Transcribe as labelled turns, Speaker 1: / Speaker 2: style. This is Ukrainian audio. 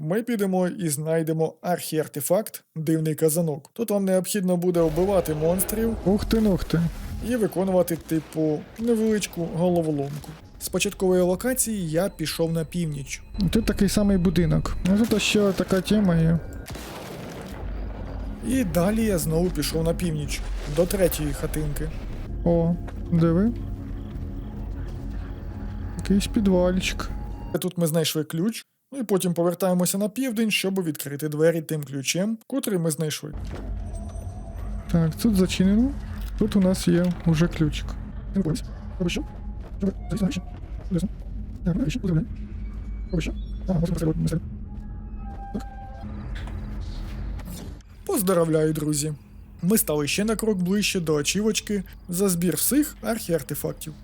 Speaker 1: ми підемо і знайдемо архіартефакт Дивний казанок. Тут вам необхідно буде вбивати монстрів
Speaker 2: Ух ти, нух ти.
Speaker 1: і виконувати, типу, невеличку головоломку. З початкової локації я пішов на північ.
Speaker 2: Тут такий самий будинок. Ну тут ще така тема є.
Speaker 1: І далі я знову пішов на північ, до третьої хатинки.
Speaker 2: О, диви. Якийсь підвальчик.
Speaker 1: Тут ми знайшли ключ, ну і потім повертаємося на південь, щоб відкрити двері тим ключем, котрий ми знайшли.
Speaker 2: Так, тут зачинено. Тут у нас є уже ключик.
Speaker 1: Поздравляю, друзі! Ми стали ще на крок ближче до очівочки за збір всіх архіартефактів.